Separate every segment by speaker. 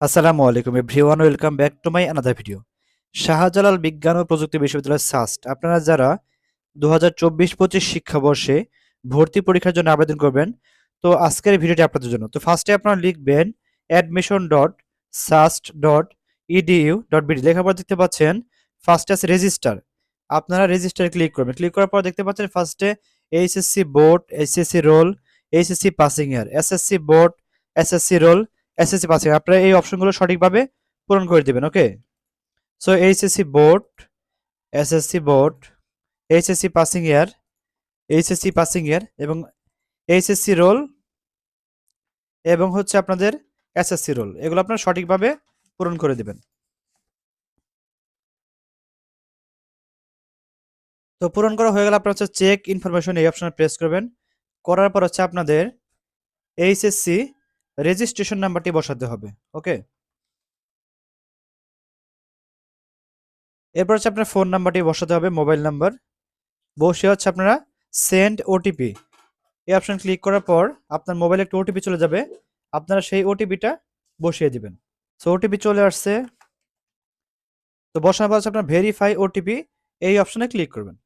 Speaker 1: আসসালামু আলাইকুম everyone, welcome back to my another video. Shahjalal বিজ্ঞান ও প্রযুক্তি বিশ্ববিদ্যালয় সাস্ট আপনারা যারা দু হাজার চব্বিশ পঁচিশ শিক্ষাবর্ষে ভর্তি পরীক্ষার জন্য আবেদন করবেন, তো আজকের ভিডিওটি আপনাদের জন্য। তো ফার্স্টে আপনারা লিখবেন admission dot SUST dot EDU dot BD লেখার পর দেখতে পাচ্ছেন ফার্স্টে আছে রেজিস্টার আপনারা রেজিস্টারে ক্লিক করবেন। ক্লিক করার পর দেখতে পাচ্ছেন ফার্স্টে HSC board HSC roll HSC passing year SSC board SSC roll SSC passing আপনারা এই অপশনগুলো সঠিকভাবে পূরণ করে দিবেন, okay? So HSC board SSC board HSC passing year HSC passing year এবং এইচএসসি রোল এবং হচ্ছে আপনাদের এসএসসি রোল এগুলো আপনারা সঠিকভাবে পূরণ করে দিবেন। তো পূরণ করা হয়ে গেলে আপনারা হচ্ছে চেক ইনফরমেশন এই অপশনে প্রেস করবেন। করার পর হচ্ছে আপনাদের এইচএসসি রেজিস্ট্রেশন নাম্বারটি বসাতে হবে ওকে এরপর হচ্ছে আপনার ফোন নাম্বারটি বসাতে হবে মোবাইল নাম্বার বসে হচ্ছে আপনারা সেন্ড ওটিপি এই অপশন ক্লিক করার পর আপনার মোবাইলে একটা ওটিপি চলে যাবে, আপনারা সেই ওটিপিটা বসিয়ে দিবেন। সো ওটিপি চলে আসছে। তো বসানোর পর আপনার ভেরিফাই ওটিপি এই অপশনে ক্লিক করবেন।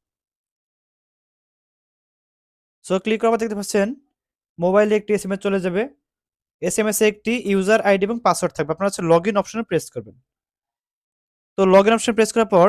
Speaker 1: সো ক্লিক করার পর দেখতে পাচ্ছেন মোবাইলে একটি এস চলে যাবে। এস এম এস এ একটি ইউজার আইডি এবং পাসওয়ার্ড থাকবে। আপনারা হচ্ছে লগ ইন অপশনে প্রেস করবেন। তো লগ ইন অপশন প্রেস করার পর